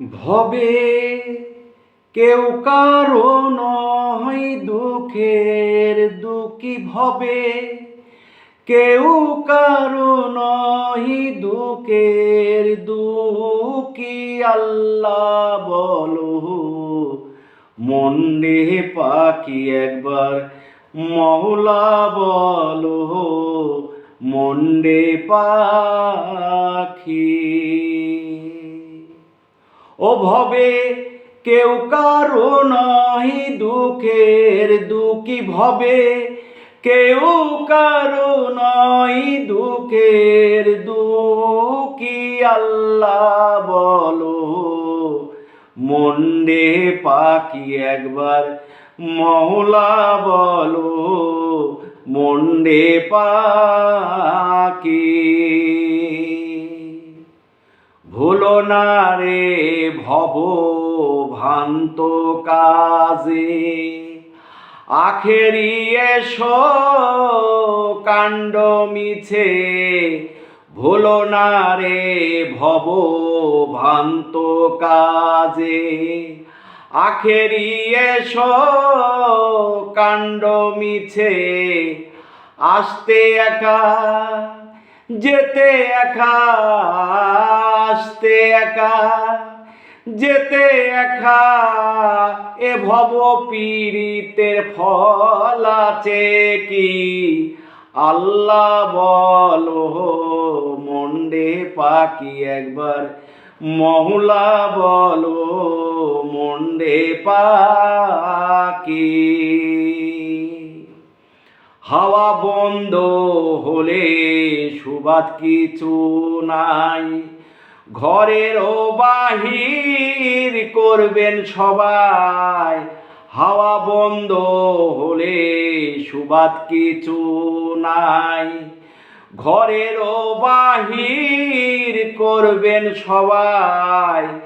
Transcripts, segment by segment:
ভবে কেউ কারও নয় দুঃখের দুঃখী ভবে। কেউ কারও নয় দুঃখের দুঃখী আল্লাহ বলো। মন্ডে পাখি একবার মহলা বলো। মন্ডে পাখি ও ভবে কেউ কারও নহি দুঃখের দুঃখী ভবে। কেউ কারও নয় দুঃখের দুঃখী, আল্লাহ বলো। মন্ডে পাখি একবার, মহলা বলো। মন্ডে পাখি না রে ভব ভ্রান্ত কাজে। আখেরি এসো, কাণ্ড মিছে ভুলো না রে ভব ভ্রান্ত কাজে। আখেরি এসো, কাণ্ড মিছে, আসতে একা যেতে একা, আসতে একা। যেতে একা, এ ভব পীড়িতের ফল আছে কি? আল্লাহ বলো মন্ডে পাখি একবার। মহুলা বলো মন্ডে পাখি। হাওয়া বন্ধ হলে সুবাদ কিছু নাই। ঘরেরও বাহির করবেন সবাই। হাওয়া বন্ধ হলে সুবাদ কিছু নাই। ঘরেরও বাহির করবেন সবাই।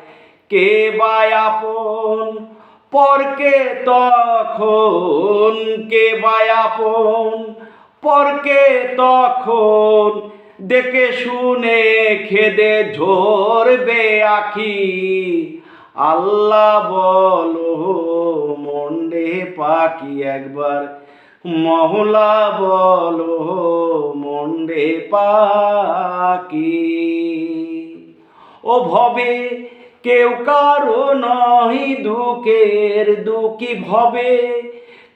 কে বা আপন পরকে তখন কে বা আপন পরকে তখন দেখে শুনে খেদে ঝরবে আখি। আল্লাহ বলো, মন্ডে পাখি একবার। মহলা বলো, মন্ডে পাখি। ও ভবে কেউ কারও নহি দুঃখের দুঃখী ভবে।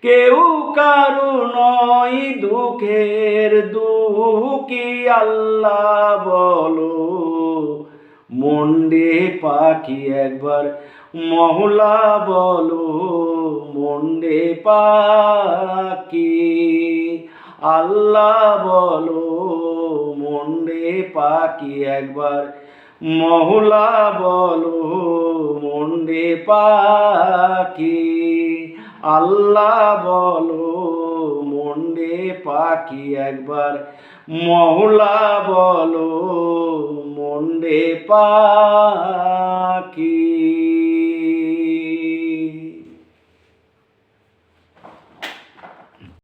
কেউ কারও নয় দুঃখের দুঃখী, আল্লাহ বলো। মন্ডে পাখি একবার, মহলা বলো। মন্ডে পাখি, আল্লাহ বলো। মন্ডে পাখি একবার মহুলা বলো মন্ডে পাখি। আল্লাহ বলো মন্ডে পাখি একবার। মহুলা বলো মন্ডে পাখি।